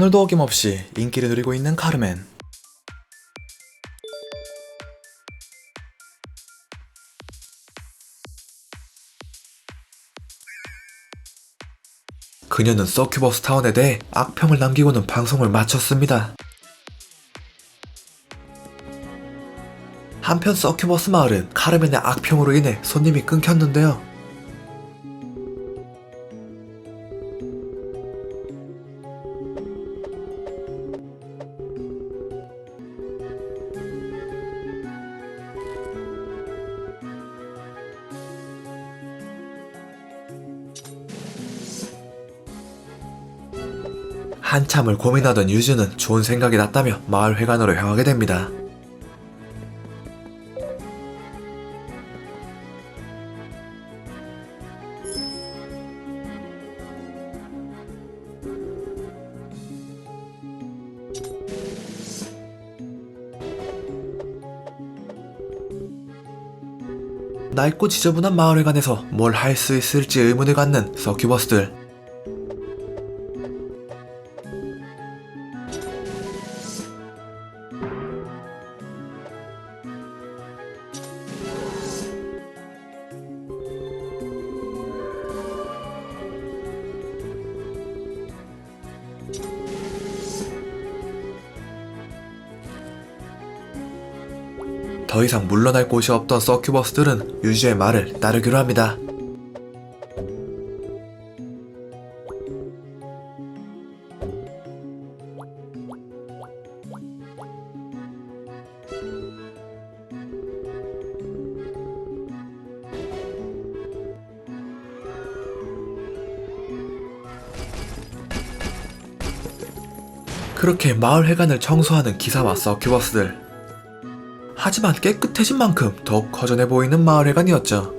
오늘도 어김없이 인기를 누리고 있는 카르멘. 그녀는 서큐버스 타운에 대해 악평을 남기고는 방송을 마쳤습니다. 한편 서큐버스 마을은 카르멘의 악평으로 인해 손님이 끊겼는데요. 한참을 고민하던 유주는 좋은 생각이 났다며 마을 회관으로 향하게 됩니다. 낡고 지저분한 마을회관에서 뭘 할 수 있을지 의문을 갖는 서큐버스들. 이상 물러날 곳이 없던 서큐버스들은 유주의 말을 따르기로 합니다. 그렇게 마을 회관을 청소하는 기사와 서큐버스들 하지만 깨끗해진 만큼 더욱 허전해 보이는 마을회관이었죠.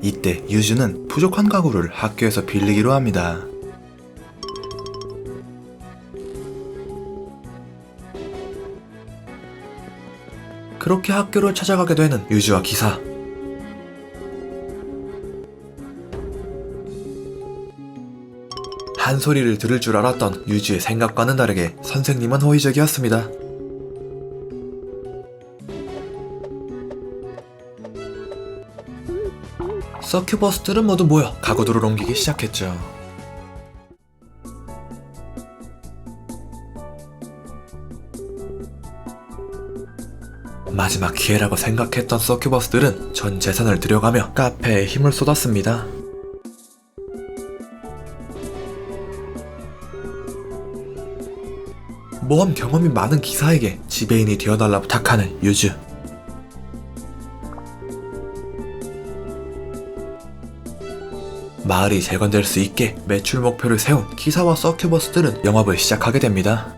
이때 유주는 부족한 가구를 학교에서 빌리기로 합니다. 그렇게 학교를 찾아가게 되는 유주와 기사. 한 소리를 들을 줄 알았던 유주의 생각과는 다르게 선생님은 호의적이었습니다. 서큐버스들은 모두 모여 가구들을 옮기기 시작했죠. 마지막 기회라고 생각했던 서큐버스들은 전 재산을 들여가며 카페에 힘을 쏟았습니다. 모험 경험이 많은 기사에게 지배인이 되어달라 부탁하는 유주. 마을이 재건될 수 있게 매출 목표를 세운 기사와 서큐버스들은 영업을 시작하게 됩니다.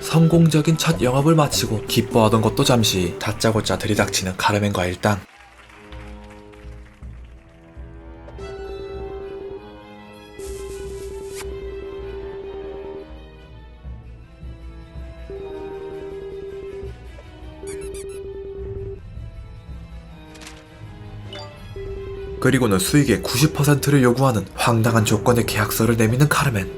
성공적인 첫 영업을 마치고 기뻐하던 것도 잠시 다짜고짜 들이닥치는 카르멘과 일당. 그리고는 수익의 90%를 요구하는 황당한 조건의 계약서를 내미는 카르멘.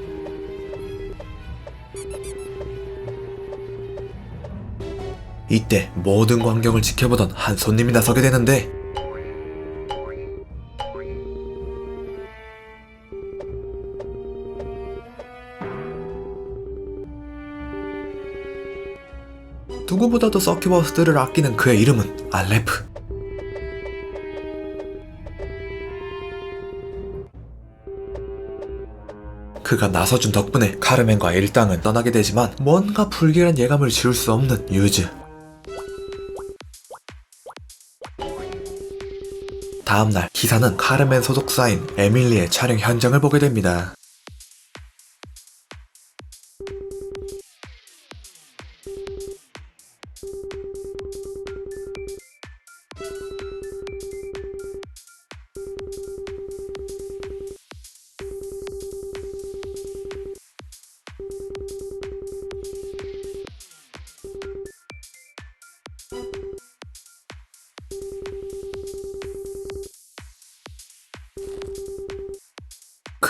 이때 모든 광경을 지켜보던 한 손님이 나서게 되는데 누구보다도 서큐버스들을 아끼는 그의 이름은 알레프. 그가 나서준 덕분에 카르멘과 일당은 떠나게 되지만 뭔가 불길한 예감을 지울 수 없는 유즈. 다음날 기사는 카르멘 소속사인 에밀리의 촬영 현장을 보게 됩니다.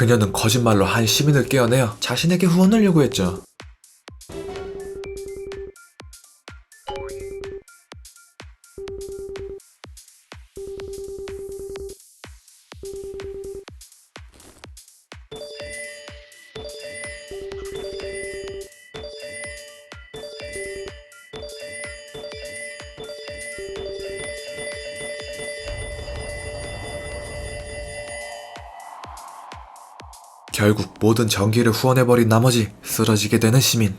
그녀는 거짓말로 한 시민을 깨어내어 자신에게 후원을 요구했죠. 결국 모든 전기를 후원해버린 나머지 쓰러지게 되는 시민.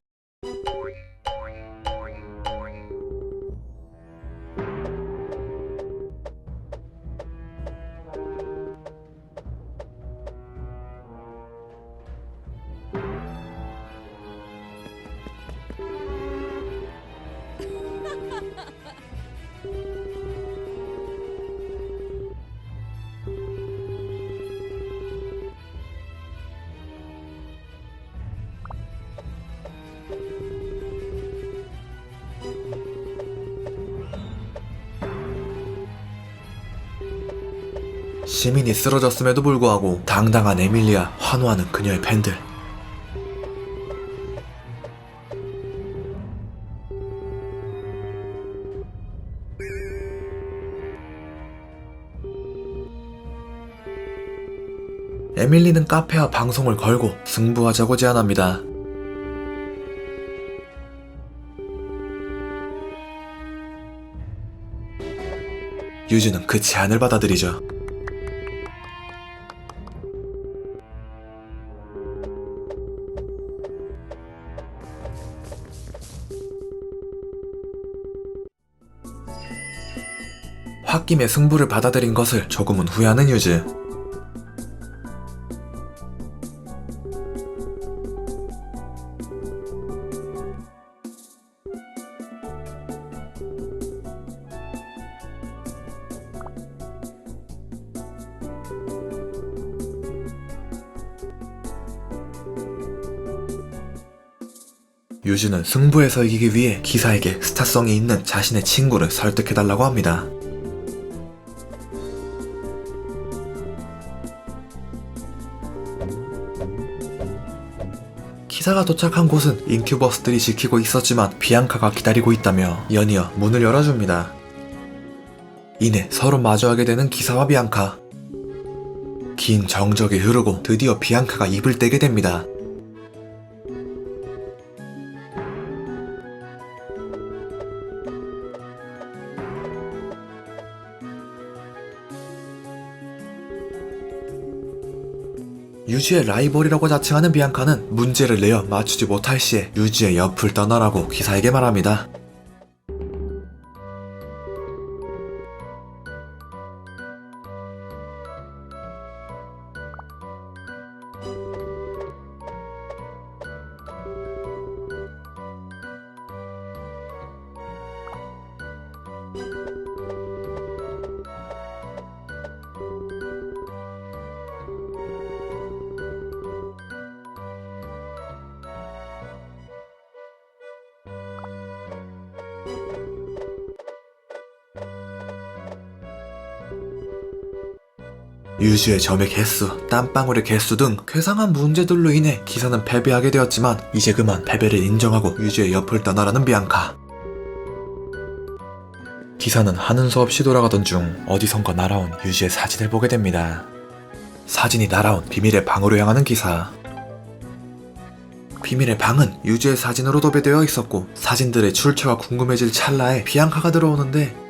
시민이 쓰러졌음에도 불구하고 당당한 에밀리아 환호하는 그녀의 팬들. 에밀리는 카페와 방송을 걸고 승부하자고 제안합니다. 유주는 그 제안을 받아들이죠. 홧김에 승부를 받아들인 것을 조금은 후회하는 유즈. 유주는 승부에서 이기기 위해 기사에게 스타성이 있는 자신의 친구를 설득해달라고 합니다. 기사가 도착한 곳은 인큐버스들이 지키고 있었지만 비앙카가 기다리고 있다며 연이어 문을 열어줍니다. 이내 서로 마주하게 되는 기사와 비앙카. 긴 정적이 흐르고 드디어 비앙카가 입을 떼게 됩니다. 유지의 라이벌이라고 자칭하는 비앙카는 문제를 내어 맞추지 못할 시에 유지의 옆을 떠나라고 기사에게 말합니다. 유주의 점의 개수, 땀방울의 개수 등 괴상한 문제들로 인해 기사는 패배하게 되었지만 이제 그만 패배를 인정하고 유주의 옆을 떠나라는 비앙카. 기사는 하는 수 없이 돌아가던 중 어디선가 날아온 유주의 사진을 보게 됩니다. 사진이 날아온 비밀의 방으로 향하는 기사. 비밀의 방은 유주의 사진으로 도배되어 있었고 사진들의 출처가 궁금해질 찰나에 비앙카가 들어오는데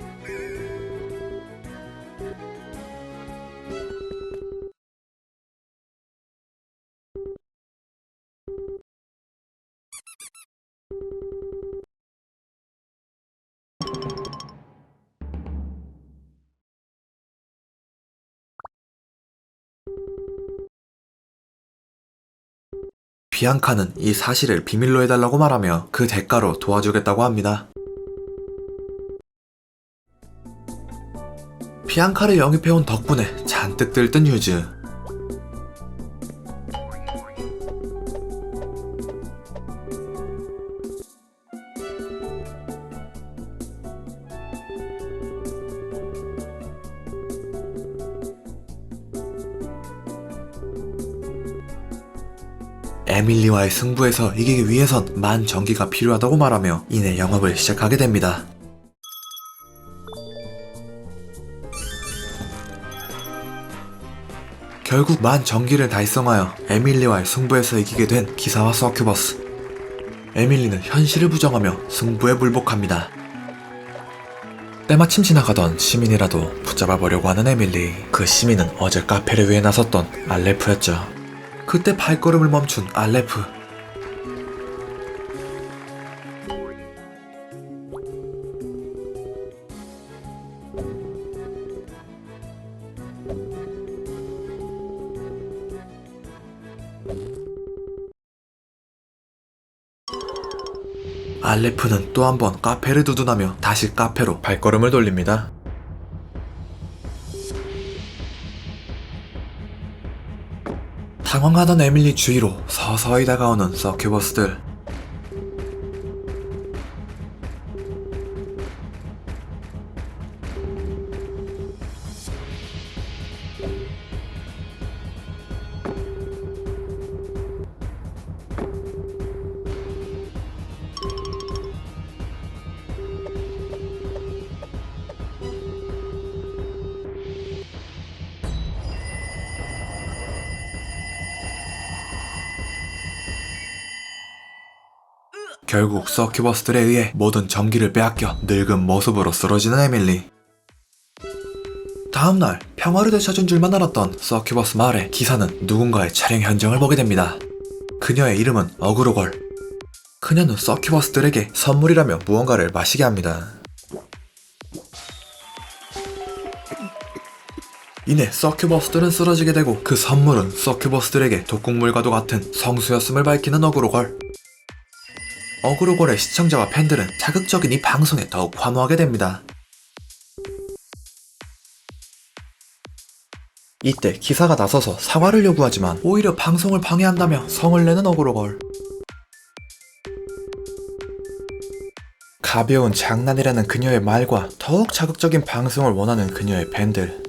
비앙카는 이 사실을 비밀로 해달라고 말하며 그 대가로 도와주겠다고 합니다. 비앙카를 영입해온 덕분에 잔뜩 들뜬 유즈. 에밀리와의 승부에서 이기기 위해선 만 전기가 필요하다고 말하며 이내 영업을 시작하게 됩니다. 결국 만 전기를 달성하여 에밀리와의 승부에서 이기게 된 기사와 서큐버스. 에밀리는 현실을 부정하며 승부에 불복합니다. 때마침 지나가던 시민이라도 붙잡아 보려고 하는 에밀리. 그 시민은 어제 카페를 위해 나섰던 알레프였죠. 그때 발걸음을 멈춘 알레프. 알레프는 또 한 번 카페를 두둔하며 다시 카페로 발걸음을 돌립니다. 당황하던 에밀리 주위로 서서히 다가오는 서큐버스들. 결국 서큐버스들에 의해 모든 전기를 빼앗겨 늙은 모습으로 쓰러지는 에밀리. 다음날 평화를 되찾은 줄만 알았던 서큐버스 마을의 기사는 누군가의 촬영 현장을 보게 됩니다. 그녀의 이름은 어그로걸. 그녀는 서큐버스들에게 선물이라며 무언가를 마시게 합니다. 이내 서큐버스들은 쓰러지게 되고 그 선물은 서큐버스들에게 독국물과도 같은 성수였음을 밝히는 어그로걸. 어그로걸의 시청자와 팬들은 자극적인 이 방송에 더욱 환호하게 됩니다. 이때 기사가 나서서 사과를 요구하지만 오히려 방송을 방해한다며 성을 내는 어그로걸. 가벼운 장난이라는 그녀의 말과 더욱 자극적인 방송을 원하는 그녀의 팬들.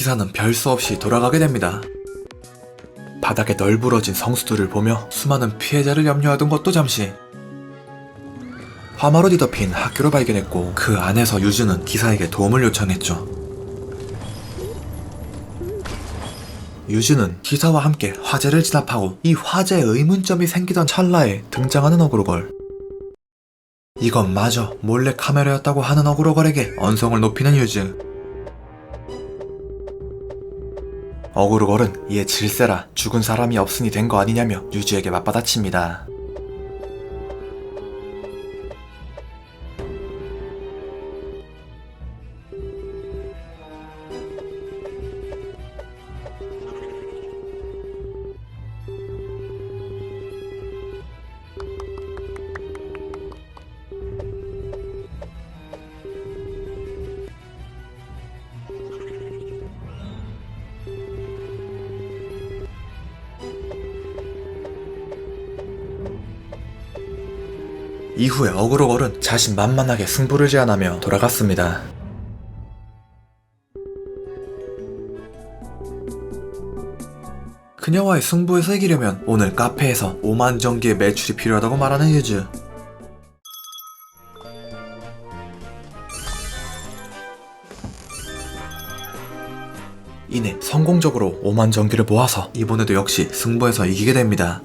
기사는 별수 없이 돌아가게 됩니다. 바닥에 널브러진 성수들을 보며 수많은 피해자를 염려하던 것도 잠시 화마로 뒤덮인 학교를 발견했고 그 안에서 유주는 기사에게 도움을 요청했죠. 유주는 기사와 함께 화재를 진압하고 이 화재에 의문점이 생기던 찰나에 등장하는 어그로걸. 이건 마저 몰래 카메라였다고 하는 어그로걸에게 언성을 높이는 유즈. 어그로걸은 이에 질세라 죽은 사람이 없으니 된 거 아니냐며 유주에게 맞받아칩니다. 이후에 어그로걸은 자신 만만하게 승부를 제안하며 돌아갔습니다. 그녀와의 승부에서 이기려면 오늘 카페에서 5만 전기의 매출이 필요하다고 말하는 유즈. 이내 성공적으로 5만 전기를 모아서 이번에도 역시 승부에서 이기게 됩니다.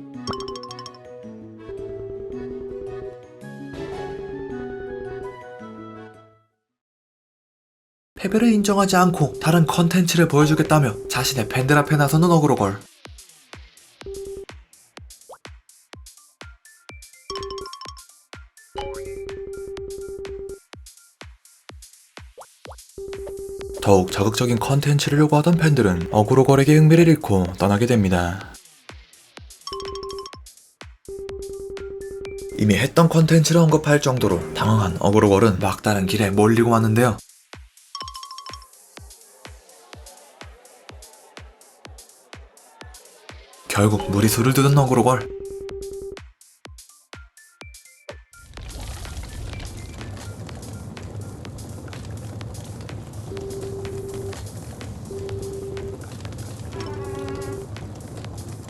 패배를 인정하지 않고 다른 컨텐츠를 보여주겠다며 자신의 팬들 앞에 나서는 어그로걸. 더욱 자극적인 컨텐츠를 요구하던 팬들은 어그로걸에게 흥미를 잃고 떠나게 됩니다. 이미 했던 컨텐츠를 언급할 정도로 당황한 어그로걸은 막다른 길에 몰리고 왔는데요. 결국 무리수를 두둔 너그로걸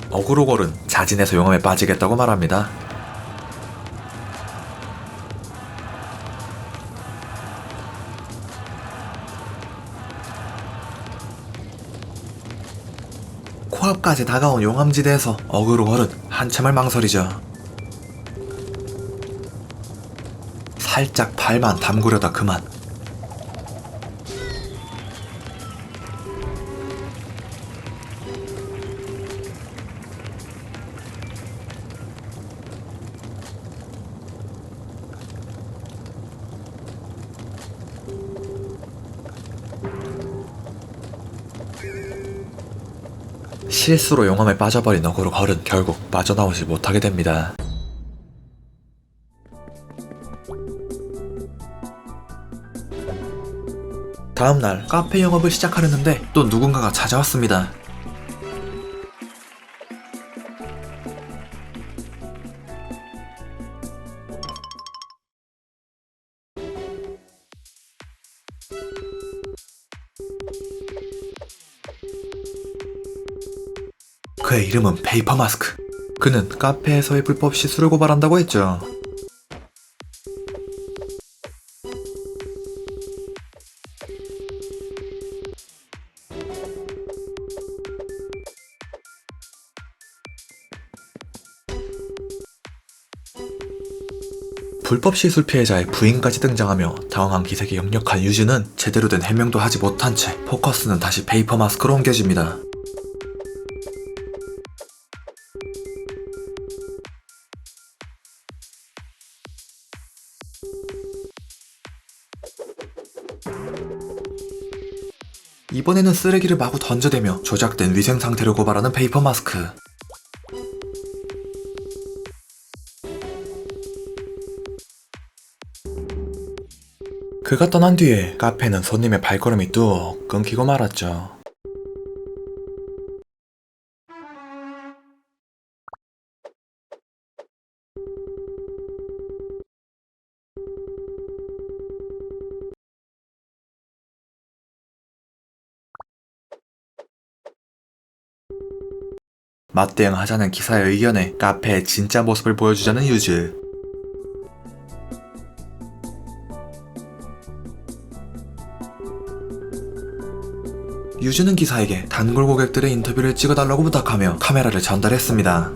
어그로걸은 자진해서 용암에 빠지겠다고 말합니다. 코앞까지 다가온 용암지대에서 어그로 걸은 한참을 망설이죠. 살짝 발만 담그려다 그만. 실수로 용암에 빠져버린 어그로 걸은 결국 빠져나오지 못하게 됩니다. 다음날 카페 영업을 시작하려는데 또 누군가가 찾아왔습니다. 이름은 페이퍼 마스크. 그는 카페에서의 불법 시술을 고발한다고 했죠. 불법 시술 피해자의 부인까지 등장하며 당황한 기색이 역력한 유즈는 제대로 된 해명도 하지 못한 채 포커스는 다시 페이퍼 마스크로 옮겨집니다. 이번에는 쓰레기를 마구 던져대며 조작된 위생 상태를 고발하는 페이퍼 마스크. 그가 떠난 뒤에 카페는 손님의 발걸음이 뚝 끊기고 말았죠. 맞대응하자는 기사의 의견에 카페의 진짜 모습을 보여주자는 유즈. 유즈는 기사에게 단골 고객들의 인터뷰를 찍어달라고 부탁하며 카메라를 전달했습니다.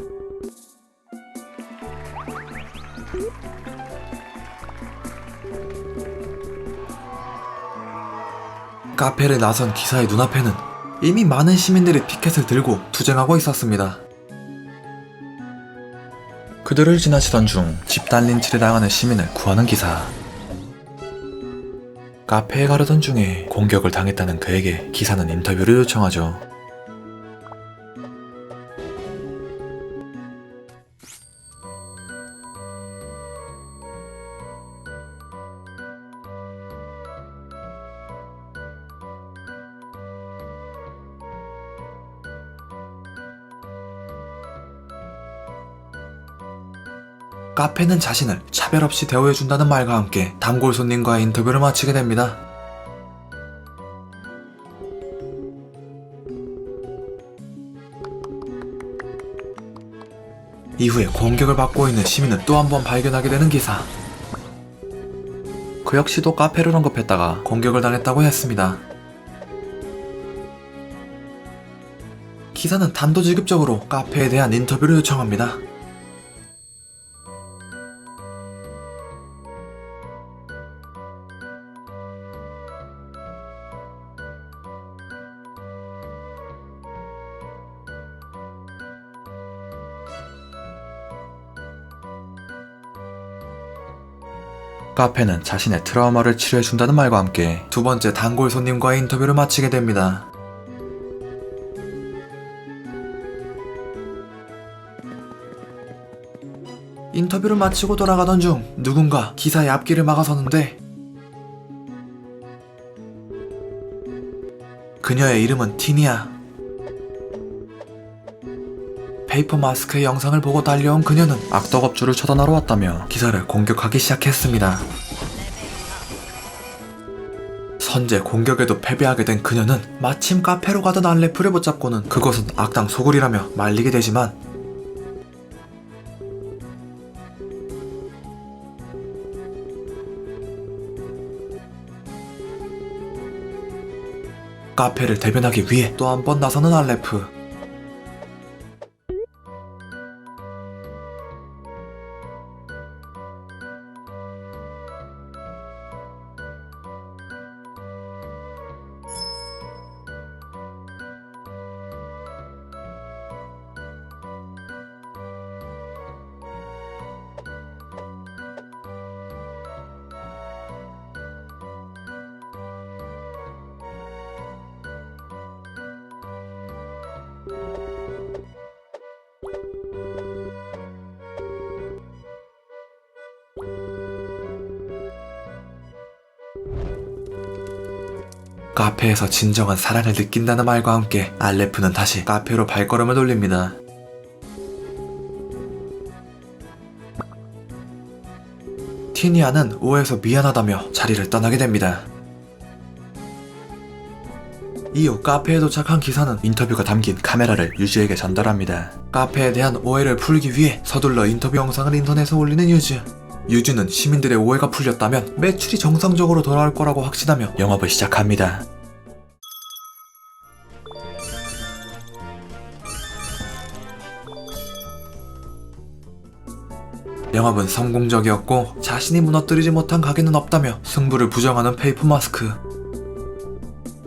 카페를 나선 기사의 눈앞에는 이미 많은 시민들이 피켓을 들고 투쟁하고 있었습니다. 그들을 지나치던 중 집단 린치를 당하는 시민을 구하는 기사. 카페에 가려던 중에 공격을 당했다는 그에게 기사는 인터뷰를 요청하죠. 카페는 자신을 차별 없이 대우해준다는 말과 함께 단골 손님과의 인터뷰를 마치게 됩니다. 이후에 공격을 받고 있는 시민을 또 한 번 발견하게 되는 기사. 그 역시도 카페를 언급했다가 공격을 당했다고 했습니다. 기사는 단도직입적으로 카페에 대한 인터뷰를 요청합니다. 카페는 자신의 트라우마를 치료해준다는 말과 함께 두 번째 단골 손님과의 인터뷰를 마치게 됩니다. 인터뷰를 마치고 돌아가던 중 누군가 기사의 앞길을 막아서는데 그녀의 이름은 티니아. 페이퍼 마스크의 영상을 보고 달려온 그녀는 악덕 업주를 처단하러 왔다며 기사를 공격하기 시작했습니다. 선제 공격에도 패배하게 된 그녀는 마침 카페로 가던 알레프를 붙잡고는 그것은 악당 소굴이라며 말리게 되지만 카페를 대변하기 위해 또 한 번 나서는 알레프. 카페에서 진정한 사랑을 느낀다는 말과 함께 알레프는 다시 카페로 발걸음을 돌립니다. 티니아는 오해해서 미안하다며 자리를 떠나게 됩니다. 이후 카페에 도착한 기사는 인터뷰가 담긴 카메라를 유즈에게 전달합니다. 카페에 대한 오해를 풀기 위해 서둘러 인터뷰 영상을 인터넷에 올리는 유즈. 유즈는 시민들의 오해가 풀렸다면 매출이 정상적으로 돌아올 거라고 확신하며 영업을 시작합니다. 영업은 성공적이었고 자신이 무너뜨리지 못한 가게는 없다며 승부를 부정하는 페이퍼 마스크.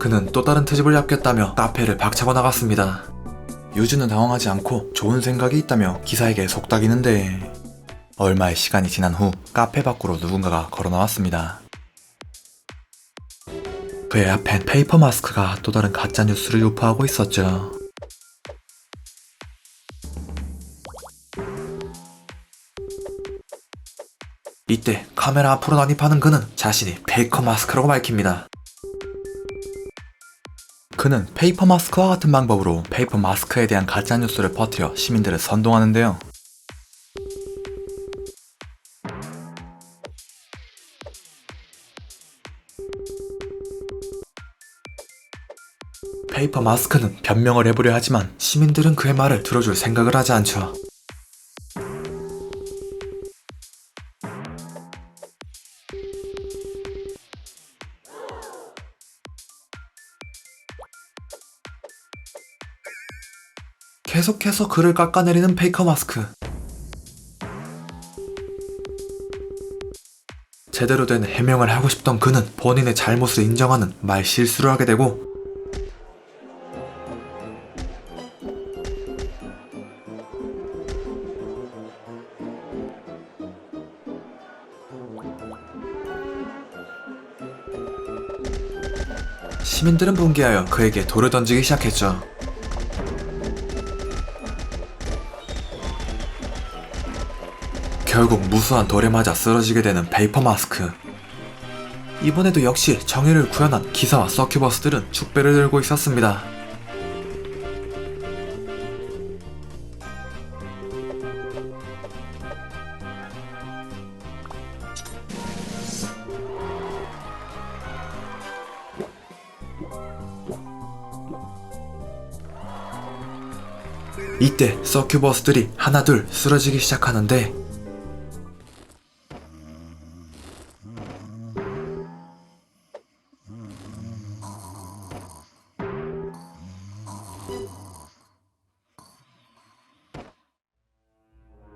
그는 또 다른 트집을 잡겠다며 카페를 박차고 나갔습니다. 유즈는 당황하지 않고 좋은 생각이 있다며 기사에게 속닥이는데 얼마의 시간이 지난 후 카페 밖으로 누군가가 걸어 나왔습니다. 그의 앞엔 페이퍼 마스크가 또 다른 가짜 뉴스를 유포하고 있었죠. 이때 카메라 앞으로 난입하는 그는 자신이 페이커 마스크라고 밝힙니다. 그는 페이퍼 마스크와 같은 방법으로 페이퍼 마스크에 대한 가짜 뉴스를 퍼뜨려 시민들을 선동하는데요. 페이퍼 마스크는 변명을 해보려 하지만 시민들은 그의 말을 들어줄 생각을 하지 않죠. 계속해서 그를 깎아내리는 페이커 마스크. 제대로 된 해명을 하고 싶던 그는 본인의 잘못을 인정하는 말 실수를 하게 되고 시민들은 분개하여 그에게 돌을 던지기 시작했죠. 결국 무수한 돌에 맞아 쓰러지게 되는 페이퍼 마스크. 이번에도 역시 정의를 구현한 기사와 서큐버스들은 축배를 들고 있었습니다. 이때 서큐버스들이 하나둘 쓰러지기 시작하는데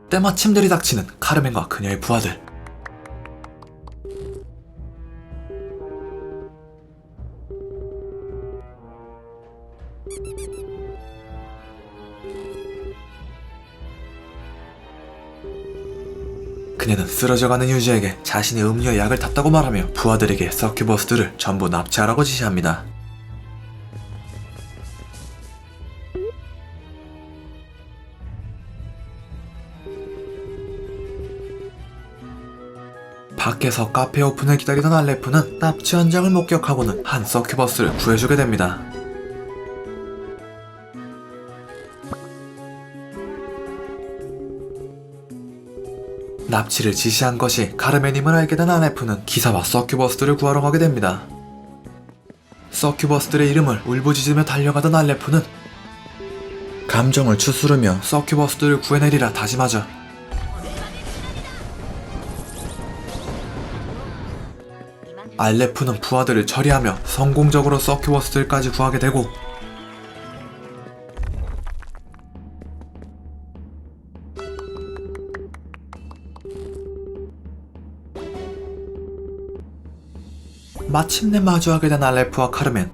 때마침 들이 닥치는 카르멘과 그녀의 부하들. 그녀는 쓰러져가는 유지에게 자신의 음료에 약을 탔다고 말하며 부하들에게 서큐버스들을 전부 납치하라고 지시합니다. 밖에서 카페 오픈을 기다리던 알레프는 납치 현장을 목격하고는 한 서큐버스를 구해주게 됩니다. 납치를 지시한 것이 카르멘임을 알게 된 알레프는 기사와 서큐버스들을 구하러 가게 됩니다. 서큐버스들의 이름을 울부짖으며 달려가던 알레프는 감정을 추스르며 서큐버스들을 구해내리라 다짐하자 알레프는 부하들을 처리하며 성공적으로 서큐버스들까지 구하게 되고 마침내 마주하게 된 알레프와 카르멘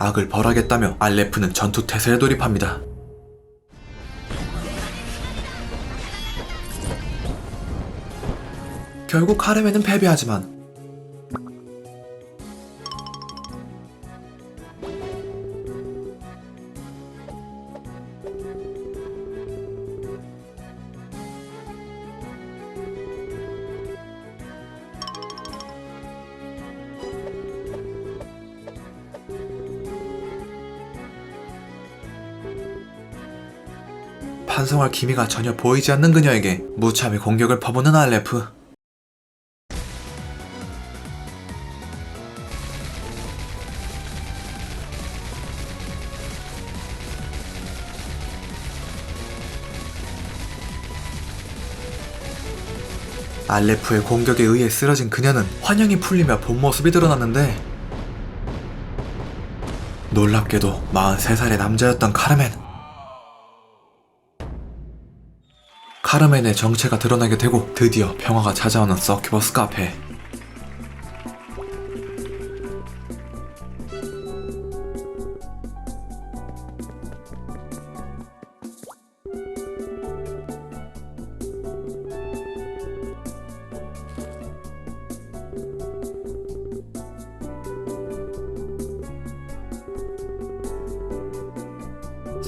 악을 벌하겠다며 알레프는 전투 태세에 돌입합니다. 결국 카르멘은 패배하지만 기미가 전혀 보이지 않는 그녀에게 무참히 공격을 퍼부는 알레프. 알레프의 공격에 의해 쓰러진 그녀는 환영이 풀리며 본 모습이 드러났는데 놀랍게도 43살의 남자였던 카르멘 카르멘의 정체가 드러나게 되고 드디어 평화가 찾아오는 서큐버스 카페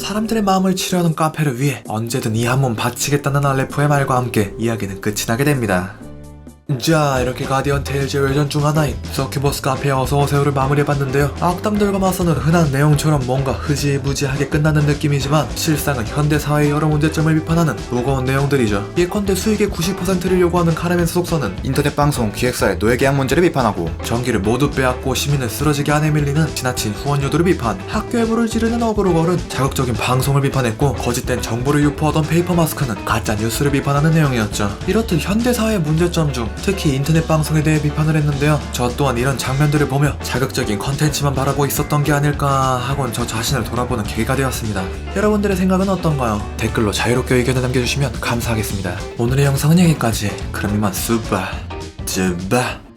사람들의 마음을 치료하는 카페를 위해 언제든 이 한 몸 바치겠다는 알레프의 말과 함께 이야기는 끝이 나게 됩니다. 자 이렇게 가디언 테일즈 외전 중 하나인 서큐버스 카페 어서오세요를 마무리해봤는데요. 악당들과 맞서는 흔한 내용처럼 뭔가 흐지부지하게 끝나는 느낌이지만 실상은 현대사회의 여러 문제점을 비판하는 무거운 내용들이죠. 예컨대 수익의 90%를 요구하는 카라멘 소속사는 인터넷 방송 기획사의 노예 계약 문제를 비판하고 전기를 모두 빼앗고 시민을 쓰러지게 안에 밀리는 지나친 후원료들을 비판 학교에 불을 지르는 어그로 걸은 자극적인 방송을 비판했고 거짓된 정보를 유포하던 페이퍼 마스크는 가짜 뉴스를 비판하는 내용이었죠. 이렇듯 현대사회의 문제점 중 특히 인터넷 방송에 대해 비판을 했는데요. 저 또한 이런 장면들을 보며 자극적인 컨텐츠만 바라고 있었던 게 아닐까 하곤 저 자신을 돌아보는 계기가 되었습니다. 여러분들의 생각은 어떤가요? 댓글로 자유롭게 의견을 남겨주시면 감사하겠습니다. 오늘의 영상은 여기까지. 그럼 이만 수바 쯔바